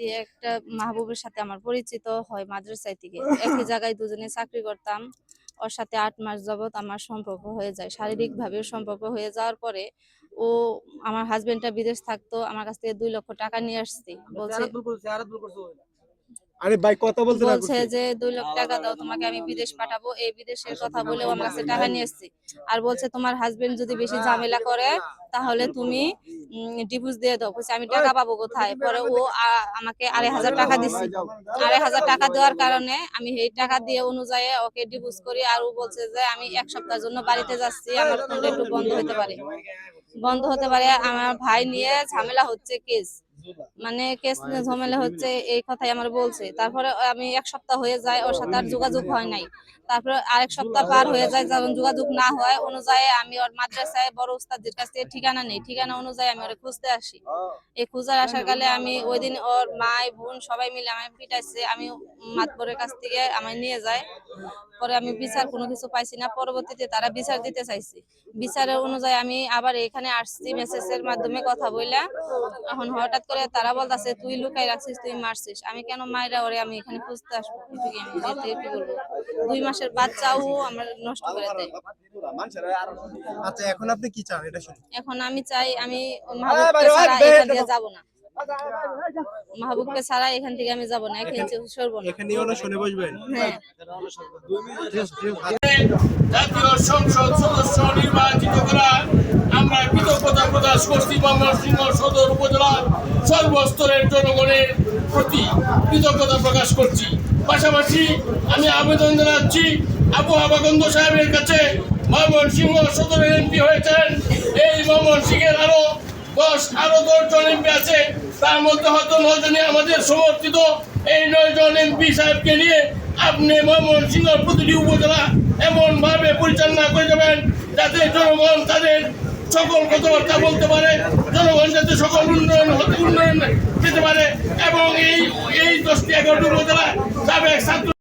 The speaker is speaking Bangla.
আসছি একটা মাহবুবের সাথে আমার পরিচিত হয় মাদ্রাসায় থেকে। একই জায়গায় দুজনে চাকরি করতাম। ওর সাথে আট মাস যাবত আমার সম্পর্ক হয়ে যায়। শারীরিক ভাবেও সম্পর্ক হয়ে যাওয়ার পরে ও আমার হাজবেন্ডটা বিদেশ থাকতো আমার কাছ থেকে দুই লক্ষ টাকা নিয়ে আসছি। বলছে আরে ভাই কথা বলতে না বলছে যে দুই লক্ষ টাকা দাও তোমাকে আমি বিদেশ পাঠাবো। এই বিদেশের কথা বলে আমার কাছে টাকা নিয়ে এসছি আর বলছে তোমার হাজবেন্ড যদি বেশি ঝামেলা করে তাহলে তুমি ডিভোর্স দিয়ে দাও। বলছে আমি টাকা পাবো কোথায়? পরে ও আমাকে আড়াই হাজার টাকা দিচ্ছি আড়াই হাজার টাকা দেওয়ার কারণে আমি এই টাকা দিয়ে অনুযায়ী ওকে ডিভোর্স করি আর ও বলছে যে আমি এক সপ্তাহের জন্য বাড়িতে যাচ্ছি। আমার ফোনটা একটু বন্ধ হতে পারে। বন্ধ হতে পারে। আমার ভাই নিয়ে ঝামেলা হচ্ছে কেস মানে কেস নিয়ে ঝামেলা হচ্ছে এই কথাই আমার বলছে। তারপরে আমি এক সপ্তাহ হয়ে যায় ওর সাথে আর যোগাযোগ হয় নাই। তারপরে আরেক সপ্তাহ পার হয়ে যায় যখন যোগাযোগ না হয় অনুযায়ী আমি ওর মাদ্রাসায় বড় উস্তাদের কাছ থেকে ঠিকানা নেই। ঠিকানা অনুযায়ী আমি ওরে খুঁজতে আসি। এই খুঁজার আসার কালে আমি ওই দিন ওর মাই বোন সবাই মিলে আমায় পিটাইছে। আমি মাতবরের কাছ থেকে আমায় নিয়ে যায়। পরে আমি বিচার কোনো কিছু পাইছি না। পরবর্তীতে তারা বিচার দিতে চাইছে। বিচারের অনুযায়ী আমি আবার এখানে আসছি মেসেজের মাধ্যমে কথা বললাম এখন হঠাৎ করে তারা বলতাছে তুই লুকাই রাখছিস তুই মারছিস। আমি কেন মায়েরা ওরে আমি এখানে খুঁজতে আসব? আমি যেতে বলব? দুই মাসের বাচ্চাও আমার নষ্ট করে দেয়। আচ্ছা এখন আপনি কি চান? এটা শুনুন। এখন আমি চাই আমি মাহবুবকে ছাড়া এখান থেকে যাব না। মাহবুবকে ছাড়া এখান থেকে আমি যাব না এখানে সরবো না। এখানে ওরা শুনে বসবেন? হ্যাঁ। জাতীয় সংসদ সদস্য নির্বাচিত করা আমরা কৃতজ্ঞতা প্রকাশ করছি ময়মনসিংহ সদর উপজেলার সর্বস্তরের জনগণের প্রতি কৃতজ্ঞতা প্রকাশ করছি। পাশাপাশি আমি আবেদন জানাচ্ছি আবু আবাগন্দ সাহেবের কাছে ময়মনসিংহ সদরের এমপি হয়েছেন। এই ময়মনসিংহের আরও দশ আরও দশ জন এমপি আছে, তার মধ্যে হয়তো নয় জনে আমাদের সমর্থিত। এই নয় জন এমপি সাহেবকে নিয়ে আপনি ময়মনসিংহ প্রতিটি উপজেলা এমন ভাবে পরিচালনা করে যাবেন যাতে জনগণ তাদের সকল কথাবার্তা বলতে পারে, জনগণ যাতে সকল উন্নয়ন হতে উন্নয়ন পেতে পারে এবং এই এই দশটি এগারোটি উপজেলা সাবেক ছাত্র